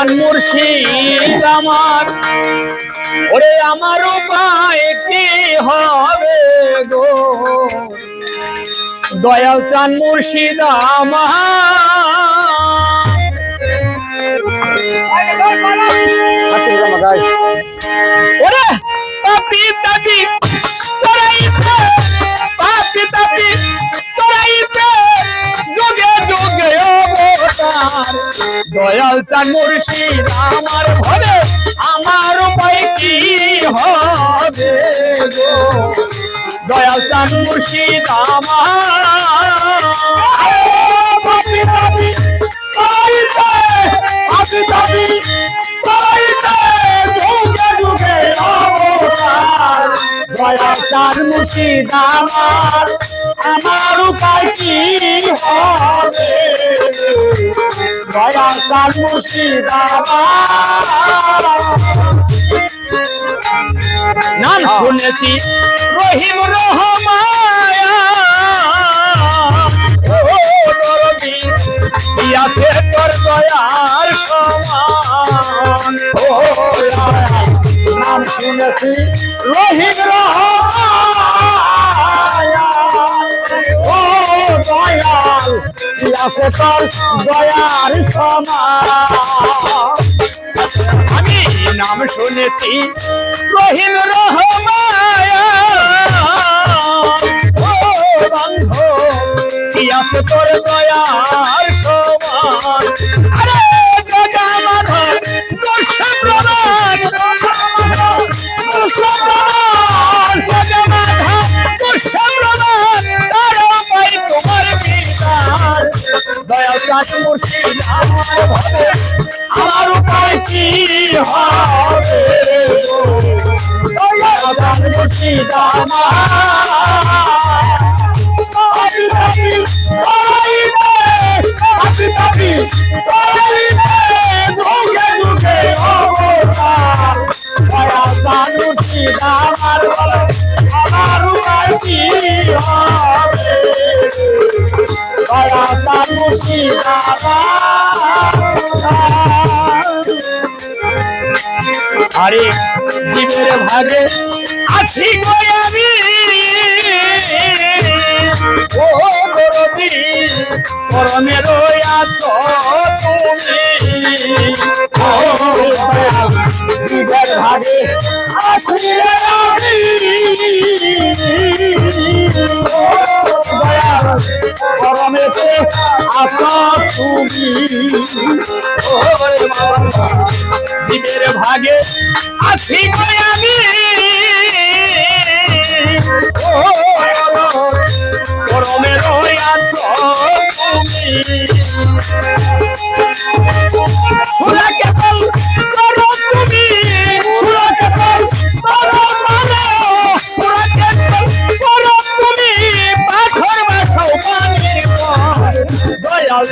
চান মুর্শিদ আমার। ওরে আমার উপায় কি হবে গো? দয়াল চান মুর্শিদ আমার। অবতার দয়াল চান মুর্শিদ আমার ভরে আমার উপায় কি হবে দয়াল চান মুর্শিদ আমার দয়া চান মুর্শিদ আমার আমার উপায় কি হবে দয়া চান মুর্শিদ আমার নাম শুনেছি রহিম রহমায়া ও দরদি ইয়াতে তোর দয়ার শুনেছি রহিম দয়াল ইয়াতে তোর দয়ার আমি নাম শুনেছি রহিম রহমায়া বন্ধু তোর দয়ার সমান দয়া চাষ মুর্শিদ আমার ভাবে আমার উপায় কি হবে? দয়া চাষ মুর্শিদ আমার আমার উপায় কি হবে? চাষ মুর্শিদ আমার আরে জীবের ভাগে আছি আমি? ও গরবি পরমে রয়াছো তুমি। ও ভাগে আছি আমি। ও পরমেতে আসো তুমি জীবের ভাগে আছি আমি। ও রয়াছ তুমি।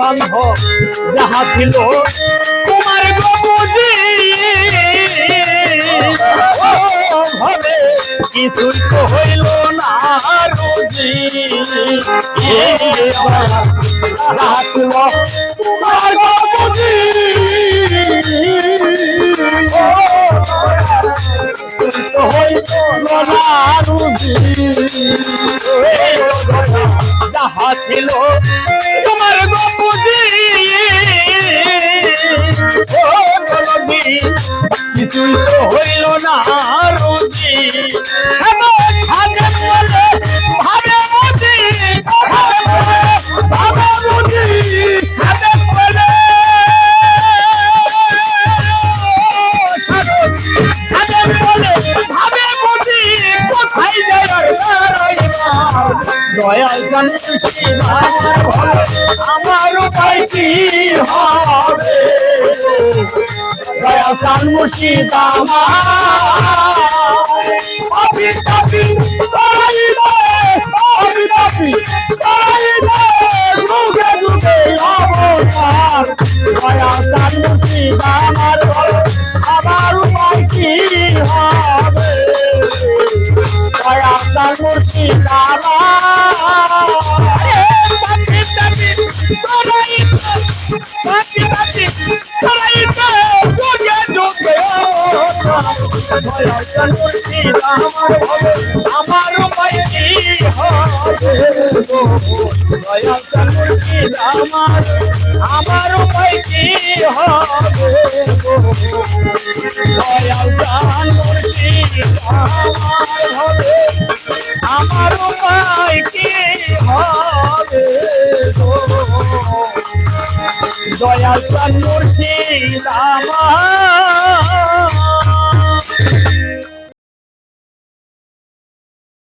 আরে বান্ধব যাহা ছিল, তোমার গপুজি ভাবে কিছুই তো হইল না রুজি রাখল তোমার গপুজি যাহা ছিল তোমার গপুজি কিছুই তো হইল না রুজি। বলে দয়াল আমার উপায় কি হবে? দয়া চান মুর্শিদ আমার মুর্শিদ আমার আমার কি হবে আমার কি হবে দয়া চান মুর্শিদ আমার